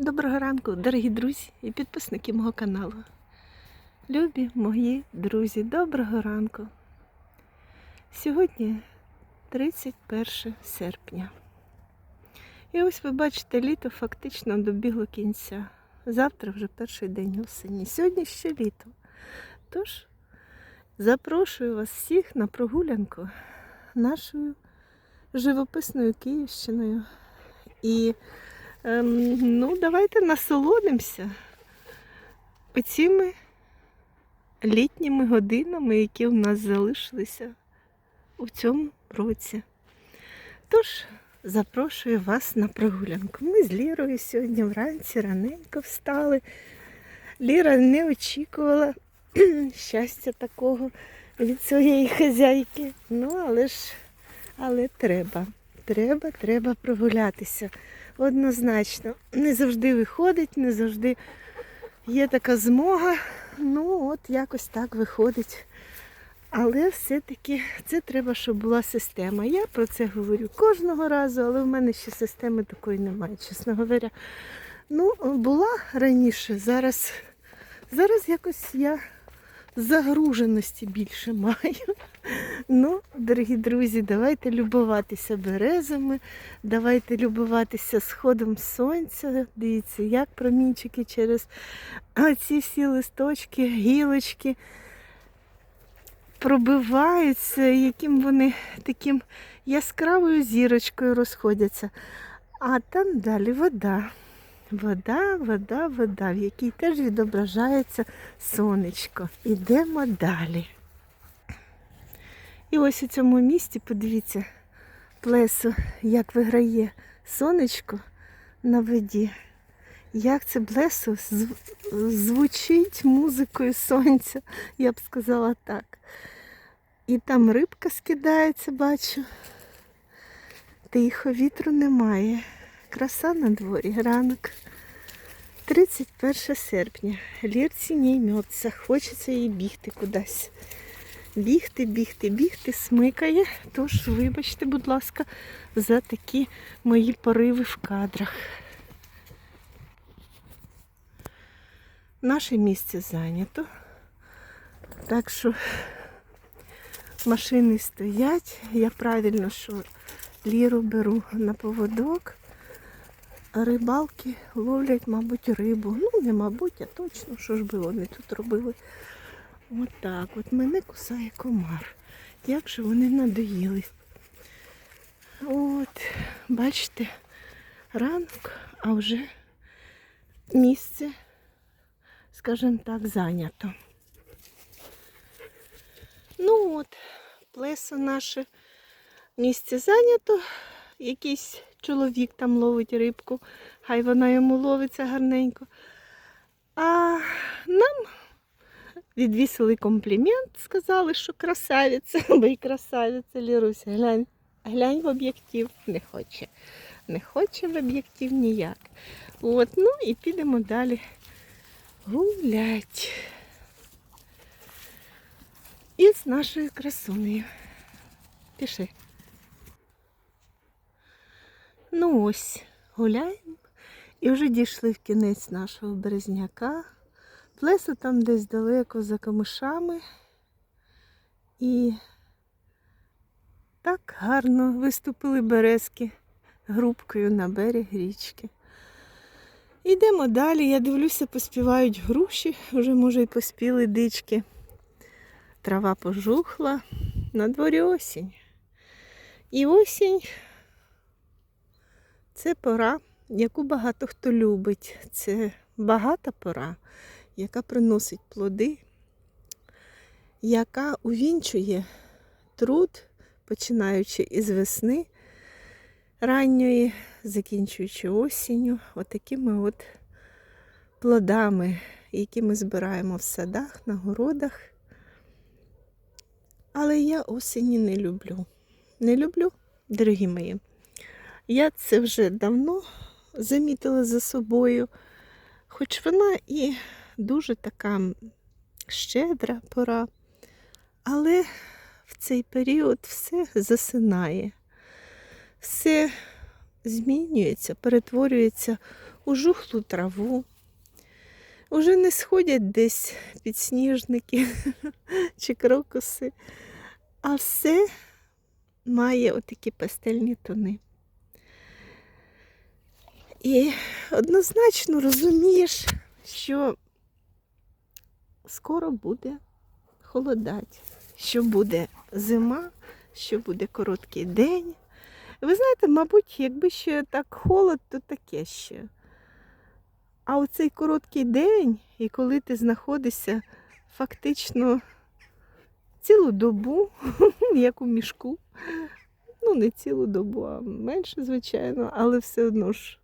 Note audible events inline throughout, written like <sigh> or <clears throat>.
Доброго ранку, дорогі друзі і підписники мого каналу. Любі мої друзі, доброго ранку. Сьогодні 31 серпня. І ось ви бачите, літо фактично добігло кінця. Завтра вже перший день осені. Сьогодні ще літо. Тож запрошую вас всіх на прогулянку нашою живописною Київщиною. І Ем, ну, давайте насолодимося оціми літніми годинами, які у нас залишилися у цьому році. Тож, запрошую вас на прогулянку. Ми з Лірою сьогодні вранці раненько встали. Ліра не очікувала <clears throat> щастя такого від своєї хазяйки. Ну, але ж, але треба. Треба, треба прогулятися однозначно. Не завжди виходить, не завжди є така змога. Ну, от якось так виходить. Але все-таки це треба, щоб була система. Я про це говорю кожного разу, але в мене ще системи такої немає, чесно говоря. Ну, була раніше, зараз, зараз якось я загруженості більше маю. Ну, дорогі друзі, давайте любуватися березами, давайте любуватися сходом сонця. Дивіться, як промінчики через ці всі листочки, гілочки пробиваються, яким вони таким яскравою зірочкою розходяться. А там далі вода. Вода, вода, вода, в якій теж відображається сонечко. Ідемо далі. І ось у цьому місці, подивіться, плесо, як виграє сонечко на воді. Як це блесо звучить музикою сонця, я б сказала так. І там рибка скидається, бачу. Тихо, вітру немає. Краса на дворі, ранок. 31 серпня. Лірці не йметься, хочеться їй бігти кудись. Бігти, бігти, бігти, смикає. Тож, вибачте, будь ласка, за такі мої пориви в кадрах. Наше місце зайнято. Так що машини стоять. Я правильно, що ліру беру на поводок. Рибалки ловлять, мабуть, рибу. Ну, не мабуть, а точно, що ж би вони тут робили. Отак от мене кусає комар. Як же вони надоїли. От, бачите, ранок, а вже місце, скажімо так, зайнято. Ну от, плесо наше місце зайнято. Якийсь чоловік там ловить рибку, хай вона йому ловиться гарненько. А нам відвісили комплімент, сказали, що красавиця, <laughs> бо й красавиця Ліруся. Глянь, глянь в об'єктив. Не хоче. Не хоче в об'єктив ніяк. От, ну і підемо далі гулять. І з нашою красунею. Пішли. Ну ось, гуляємо. І вже дійшли в кінець нашого березняка. Плесо там десь далеко за камишами. І так гарно виступили березки грубкою на берег річки. Йдемо далі. Я дивлюся, поспівають груші, вже може й поспіли дички. Трава пожухла, на дворі осінь. І осінь це пора, яку багато хто любить. Це багата пора, яка приносить плоди, яка увінчує труд, починаючи із весни ранньої, закінчуючи осінню, отакими от плодами, які ми збираємо в садах, на городах. Але я осені не люблю. Не люблю, дорогі мої. Я це вже давно замітила за собою, хоч вона і дуже така щедра пора, але в цей період все засинає, все змінюється, перетворюється у жухлу траву. Уже не сходять десь підсніжники <laughs> чи крокуси, а все має отакі пастельні тони. І однозначно розумієш, що скоро буде холодать, що буде зима, що буде короткий день. Ви знаєте, мабуть, якби ще так холод, то таке ще. А оцей короткий день, і коли ти знаходишся фактично цілу добу, <laughs> як у мішку, ну не цілу добу, а менше, звичайно, але все одно ж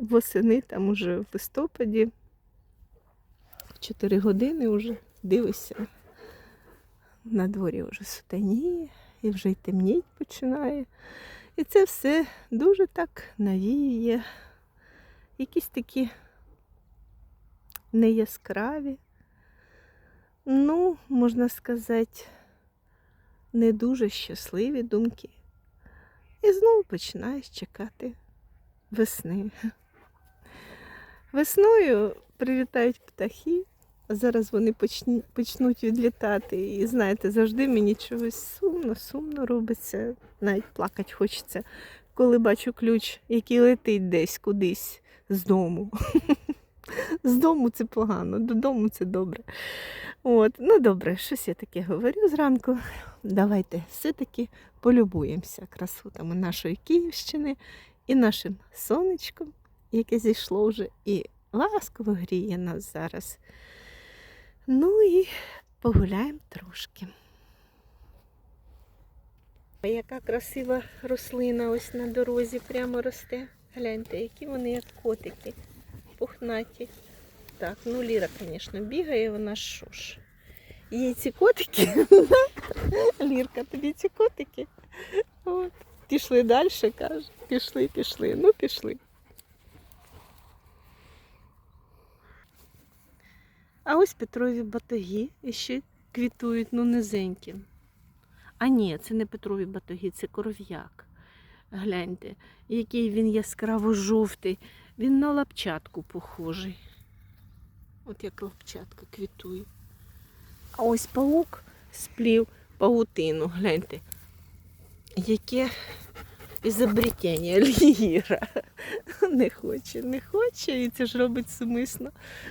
восени, там уже в листопаді, в 4 години вже дивишся, на дворі вже сутеніє і вже й темніть починає. І це все дуже так навіює. Якісь такі неяскраві, ну, можна сказати, не дуже щасливі думки. І знову починаєш чекати весни. Весною прилітають птахи, а зараз вони почнуть відлітати. І знаєте, завжди мені чогось сумно, сумно робиться, навіть плакати хочеться, коли бачу ключ, який летить десь кудись з дому. <laughs> З дому це погано, додому це добре. От, ну добре, щось я таке говорю зранку. Давайте все-таки полюбуємося красотами нашої Київщини і нашим сонечком, яке зійшло вже і ласково гріє нас зараз. Ну і погуляємо трошки. Яка красива рослина ось на дорозі прямо росте. Гляньте, які вони як котики, пухнаті. Так, ну Ліра, звісно, бігає, вона що ж. Їй ці котики. <laughs> Лірка, тобі ці котики. От. Пішли далі, каже. Пішли, пішли. Ну, пішли. А ось Петрові батоги ще квітують, ну низенькі. А ні, це не Петрові батоги, це коров'як. Гляньте, який він яскраво жовтий. Він на лапчатку похожий. От як лапчатка квітує. А ось паук сплів паутину, гляньте. Яке ізобретення ліра. Не хоче, не хоче, і це ж робить сумисно.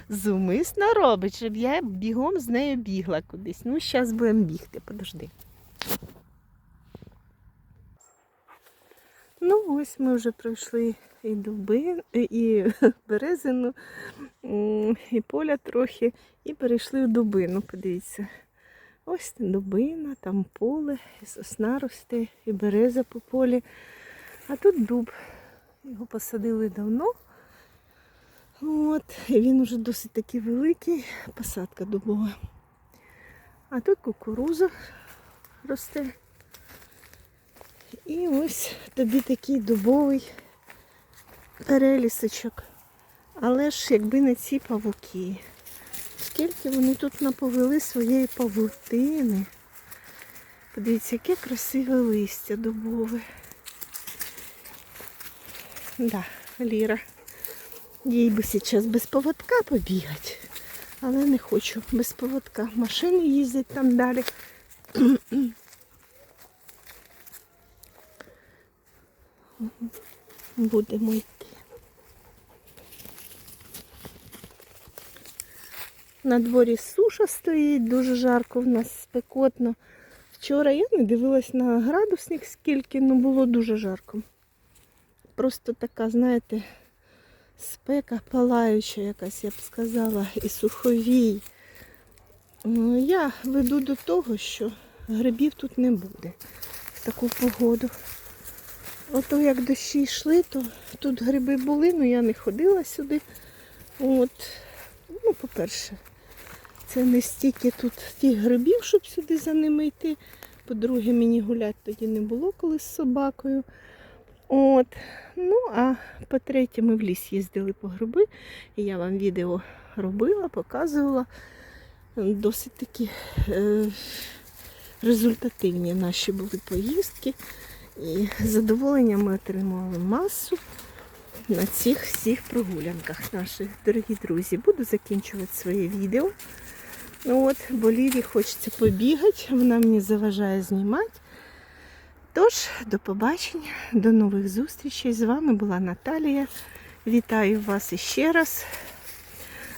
Зумисно робить, щоб я бігом з нею бігла кудись. Ну, зараз будемо бігти, подожди. Ну, ось ми вже пройшли і дуби, і <laughs> березину, і поля трохи, і перейшли в дубину. Подивіться. Ось дубина, там поле, і сосна росте, і береза по полі. А тут дуб. Його посадили давно. От, і він уже досить такий великий, посадка дубова. А тут кукуруза росте. І ось тобі такий дубовий перелісочок. Але ж якби не ці павуки. Скільки вони тут наповели своєї павутини. Подивіться, яке красиве листя дубове. Да, Ліра. Їй би зараз без поводка побігати. Але не хочу без поводка. Машини їздять там далі. <clears throat> Будемо йти. На дворі суша стоїть, дуже жарко в нас спекотно. Вчора я не дивилась на градусник скільки, ну було дуже жарко. Просто така, знаєте, спека палаюча якась, я б сказала, і суховій. Ну, Я веду до того, що грибів тут не буде в таку погоду. Ото як дощі йшли, то тут гриби були, але я не ходила сюди. От, ну, по-перше, це не стільки тут тих грибів, щоб сюди за ними йти. По-друге, мені гуляти тоді не було коли з собакою. От. Ну, а по-третє, ми в ліс їздили по гриби, і я вам відео робила, показувала. Досить такі е, результативні наші були поїздки. І з задоволенням ми отримали масу на цих всіх прогулянках наших, дорогі друзі. Буду закінчувати своє відео. От, бо Лілі хочеться побігати, вона мені заважає знімати. Тож, до побачення, до нових зустрічей. З вами була Наталія. Вітаю вас іще раз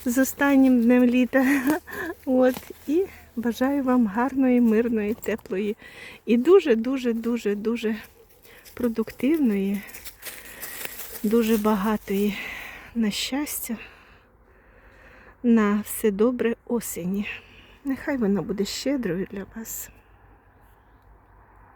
з останнім днем літа. <laughs> От, і бажаю вам гарної, мирної, теплої і дуже-дуже, дуже, дуже продуктивної, дуже багатої на щастя, на все добре осені. Нехай вона буде щедрою для вас.